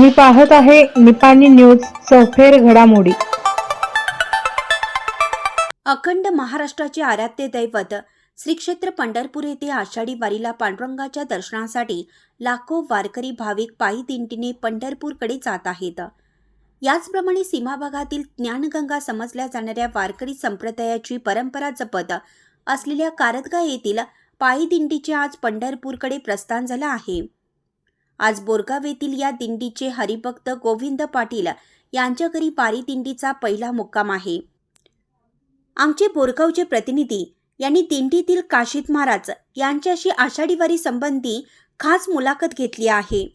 तुम्ही पाहत आहे निपाणी न्यूज चौफेर घडामोडी. अखंड महाराष्ट्राचे आराध्य दैवत श्री क्षेत्र पंढरपूर येथे आषाढी वारीला पांडुरंगाच्या दर्शनासाठी लाखो वारकरी भाविक पायी दिंडीने पंढरपूरकडे जात आहेत. याचप्रमाणे सीमा भागातील ज्ञानगंगा समजल्या जाणाऱ्या वारकरी संप्रदायाची परंपरा जपत असलेल्या कारदगा येथील पायी दिंडीचे आज पंढरपूरकडे प्रस्थान झालं आहे. आज बोरगाव येथील या दिंडीचे हरिभक्त गोविंद पाटील यांच्या घरी पारी दिंडीचा पहिला मुक्काम आहे. आमचे बोरगावचे प्रतिनिधी यांनी दिंडीतील काशीद महाराज यांच्याशी आषाढी वारी संबंधी खास मुलाखत घेतली आहे.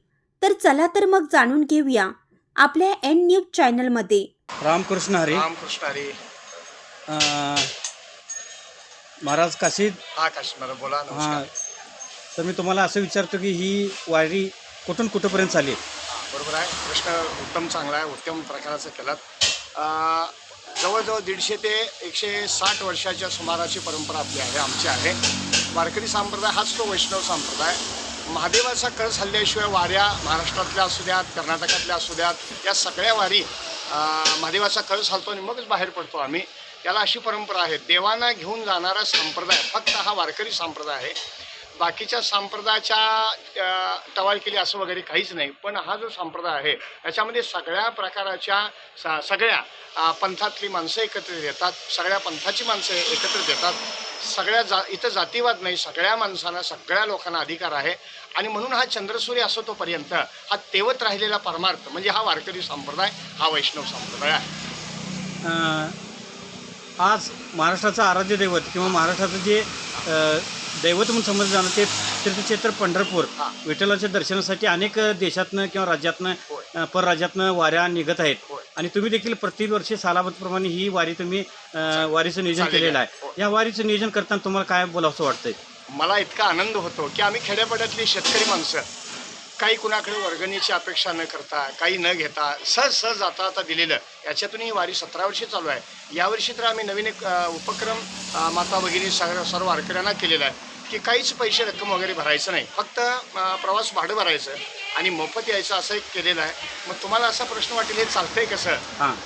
तर चला तर मग जाणून घेऊया आपल्या एन न्यूज चॅनलमध्ये रामकृष्ण हरी. रामकृष्ण हरी. महाराज काशीद हा बोला हां. नमस्कार. तर मी तुम्हाला असं विचारतो की ही वारी कुठून कुठंपर्यंत चालली बरोबर आहे. प्रश्न उत्तम चांगला आहे उत्तम प्रकाराचं केलात. जवळजवळ दीडशे ते एकशे साठ वर्षाच्या सुमाराची परंपरा आपली आहे आमची आहे. वारकरी संप्रदाय हाच तो वैष्णव संप्रदाय. महादेवाचा कळस हल्ल्याशिवाय वाऱ्या महाराष्ट्रातल्या असू द्यात कर्नाटकातल्या असू द्यात या सगळ्या वारी अं, महादेवाचा कळस हलतो आणि मगच बाहेर पडतो आम्ही. त्याला अशी परंपरा आहे देवांना घेऊन जाणारा संप्रदाय फक्त हा वारकरी संप्रदाय आहे. बाकीच्या संप्रदायाच्या टवाळ केली असं वगैरे काहीच नाही. पण हा जो संप्रदाय आहे याच्यामध्ये सगळ्या प्रकाराच्या स सगळ्या पंथातली माणसं एकत्रित येतात सगळ्या पंथाची माणसं एकत्रित येतात. सगळ्या जा इथं जातीवाद नाही सगळ्या माणसांना सगळ्या लोकांना अधिकार आहे. आणि म्हणून हा चंद्रसूर्य असो तोपर्यंत हा तेवत राहिलेला परमार्थ म्हणजे हा वारकरी संप्रदाय हा वैष्णव संप्रदाय आहे. आज महाराष्ट्राचं आराध्य दैवत किंवा महाराष्ट्राचं जे दैवत म्हणून समजलं जाणं ते तीर्थक्षेत्र पंढरपूर हां. विठ्ठलाच्या दर्शनासाठी अनेक देशातनं किंवा राज्यातनं होय. परराज्यातनं वाऱ्या निघत आहेत होय. आणि तुम्ही देखील प्रतिवर्षी सालाबतप्रमाणे ही वारी तुम्ही अं, वारीचं नियोजन केलेलं आहे. आहे होय. या वारीचं नियोजन करताना तुम्हाला काय बोलावंसं वाटतंय मला इतका आनंद होतो की आम्ही खेड्यापाड्यातली शेतकरी माणसं काही कुणाकडे वर्गणीची अपेक्षा न करता काही न घेता सहज सहज जाता आता दिलेलं याच्यातून ही वारी सतरा वर्षी चालू आहे. यावर्षी तर आम्ही नवीन एक उपक्रम माता भगिनी सर्व सर्व वारकऱ्यांना केलेला आहे की काहीच पैसे रक्कम वगैरे भरायचं नाही. फक्त प्रवास भाडं भरायचं आणि मोफत यायचं असं एक केलेलं आहे. मग तुम्हाला असा प्रश्न वाटेल हे चालतंय कसं?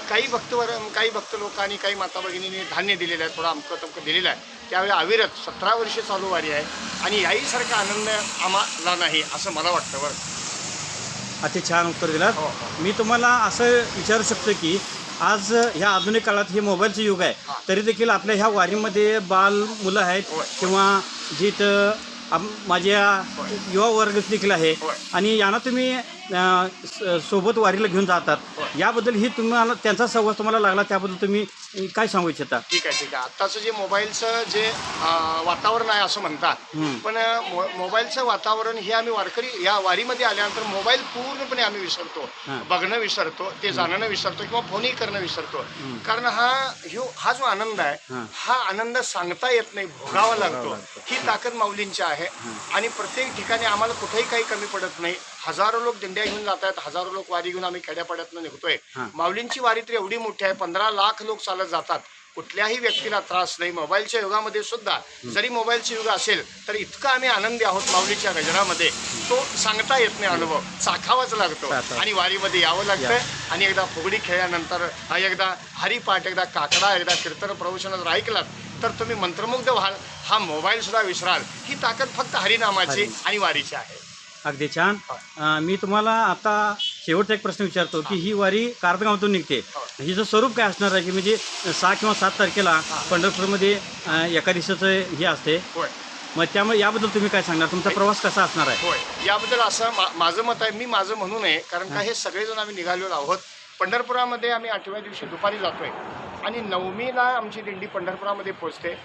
काही भक्तवर काही भक्त लोकांनी काही माता भगिनींनी धान्य दिलेलं आहे थोडं अमकं तमकं दिलेलं आहे. त्यावेळी अविरत सतरा वर्षे चालू वारी आहे आणि याहीसारखा आनंद आम्हाला नाही असं मला वाटतं बरं अति छान उत्तर दिलात हो, हो. मी तुम्हाला असं विचारू शकतो की आज ह्या आधुनिक काळात हे मोबाईलचं युग आहे. तरी देखील आपल्या ह्या वारीमध्ये बाल मुलं आहेत होय. किंवा जी इथं आम- माझ्या होय. युवा वर्ग देखील आहे होय. आणि यांना तुम्ही सोबत वारीला घेऊन जातात. याबद्दल ही तुम्हाला त्यांचा संवाद तुम्हाला लागला त्याबद्दल तुम्ही काय सांगू इच्छिता ठीक आहे ठीक आहे आत्ताचं जे मोबाईलचं जे वातावरण आहे असं म्हणतात. पण मो मोबाईलचं वातावरण हे आम्ही वारकरी या वारीमध्ये आल्यानंतर मोबाईल पूर्णपणे आम्ही विसरतो हां. बघणं विसरतो ते जाणणं विसरतो किंवा फोनही करणं विसरतो कारण हा ह्यो हा जो आनंद आहे हां. हा आनंद सांगता येत नाही भोगावा लागतो लागतो. ही ताकद माऊलींची आहे आणि प्रत्येक ठिकाणी आम्हाला कुठेही काही कमी पडत नाही हजारो लोक दिंड्या घेऊन जात आहेत हजारो लोक वारी घेऊन आम्ही खेड्यापाड्यातनं निघतोय. माऊलींची वारी तर एवढी मोठी आहे पंधरा लाख लोक चालत जातात. कुठल्याही व्यक्तीला त्रास नाही. मोबाईलच्या युगामध्ये सुद्धा जरी मोबाईलचं युग असेल तर इतका आम्ही आनंदी आहोत माऊलीच्या गजरामध्ये तो सांगता येत नाही अनुभव. चाखावाच लागतो. आणि वारीमध्ये यावं लागतं. आणि एकदा फुगडी खेळल्यानंतर हा एकदा हरिपाठ एकदा काकडा एकदा कीर्तन प्रवचन जर ऐकलात तर तुम्ही मंत्रमुग्ध व्हाल. हा मोबाईल सुद्धा विसराल. ही ताकद फक्त हरिनामाची हरी. आणि वारीची आहे. अगदी छान. अं, मी तुम्हाला आता शेवटचा एक प्रश्न विचारतो की ही वारी कारदगावातून निघते. हो. हिचं स्वरूप काय असणार आहे? की म्हणजे सहा किंवा सात तारखेला पंढरपूरमध्ये अं, एका दिवसाचं हे असते. होय. मग त्यामुळे याबद्दल तुम्ही काय सांगणार? तुमचा प्रवास कसा असणार आहे? होय. याबद्दल असं मा- माझं मत आहे मी माझं म्हणू नये कारण का हे सगळेजण आम्ही निघालेलो आहोत. पंढरपुरामध्ये आम्ही आठव्या दिवशी दुपारी जातोय. आणि नवमीला आमची दिंडी पंढरपुरामध्ये पोहोचते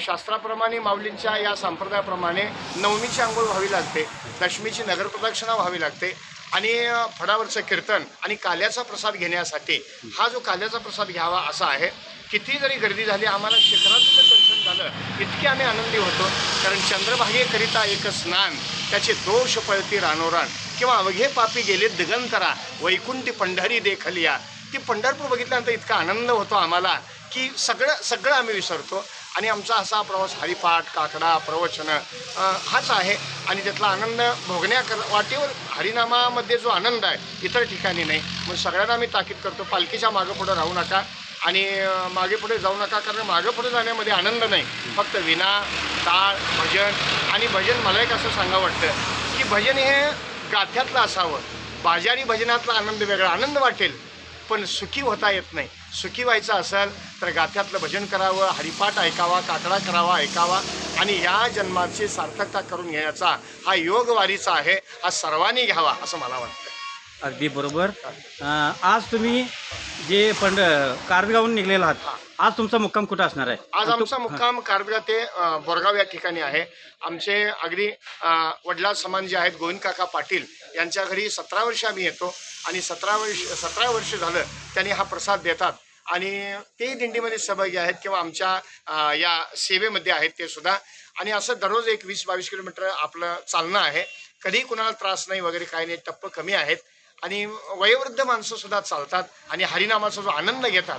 शास्त्राप्रमाणे माऊलींच्या या संप्रदायाप्रमाणे नवमीची आंघोळ व्हावी लागते दशमीची नगरप्रदक्षिणा व्हावी लागते आणि फडावरचं कीर्तन आणि काल्याचा प्रसाद घेण्यासाठी हा जो काल्याचा प्रसाद घ्यावा असा आहे. किती जरी गर्दी झाली आम्हाला शिखराचं जर दर्शन झालं इतके आम्ही आनंदी होतो. कारण चंद्रभागेकरिता एक स्नान त्याचे दोष पळती रानोरान किंवा अवघे पापी गेले दिगंतरा वैकुंठी पंढरी देखलिया ती पंढरपूर बघितल्यानंतर इतका आनंद होतो आम्हाला की सगळं सगळं आम्ही विसरतो. आणि आमचा असा प्रवास हरिपाठ काकडा प्रवचन हाच आहे. आणि त्यातला आनंद भोगण्याकर वाटेवर हरिनामामध्ये जो आनंद आहे इतर ठिकाणी नाही. मग सगळ्यांना मी ताकीद करतो पालखीच्या मागं पुढं राहू नका. आणि मागेपुढे मागे पुढे जाऊ नका कारण मागं पुढे जाण्यामध्ये आनंद नाही. फक्त विना टाळ भजन. आणि भजन मला एक असं सांगा वाटतं की भजन हे गाथ्यातलं असावं. बाजारी भजनातला आनंद वेगळा. आनंद वाटेल. पण सुखी होता येत नाही. सुखी व्हायचं असेल तर गाथ्यातलं भजन करावं हरिपाठ ऐकावा काकडा करावा ऐकावा आणि या जन्माची सार्थकता करून घेण्याचा हा योग वारीचा आहे. हा सर्वांनी घ्यावा असं मला वाटतं अगदी बरोबर. आज तुम्ही जे पंढ कारगावून निघलेला आहात आज तुमचा मुक्काम कुठं असणार आहे? आज आणि तो- आमचा मुक्काम कारदगा ते अ, बोरगाव या ठिकाणी आहे. आमचे अगदी अ, वडला समान जे आहेत गोविंद काका पाटील यांच्या घरी सतरा वर्ष आम्ही येतो. आणि सतरा वर्ष सतरा वर्ष झालं त्यांनी हा प्रसाद देतात. आणि ते दिंडीमध्ये सहभागी आहेत किंवा आमच्या अ, या सेवेमध्ये आहेत ते सुद्धा. आणि असं दररोज एक वीस बावीस किलोमीटर आपलं चालणं आहे. कधी कुणाला त्रास नाही वगैरे काही नाही टप्प कमी आहेत. आणि वयोवृद्ध माणसं सुद्धा चालतात आणि हरिनामाचा जो आनंद घेतात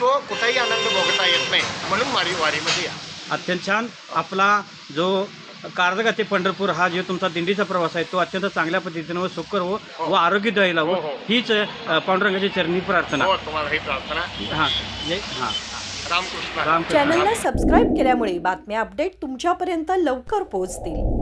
तो कुठेही आनंद भोगता येत नाही म्हणून वारी वारीमध्ये या. अत्यंत छान. आपला जो कारदगा ते पंढरपूर हा जो तुमचा दिंडीचा प्रवास आहे तो अत्यंत चांगल्या पद्धतीनं व सुकर हो. व आरोग्यदायी हो, लावो हो. हीच पांडुरंगाची चरणी प्रार्थना. हो तुम्हाला ही प्रार्थना. हां जय हां. रामकृष्ण. रामकृष्ण. चॅनलला सबस्क्राईब केल्यामुळे बातम्या अपडेट तुमच्यापर्यंत लवकर पोहोचतील.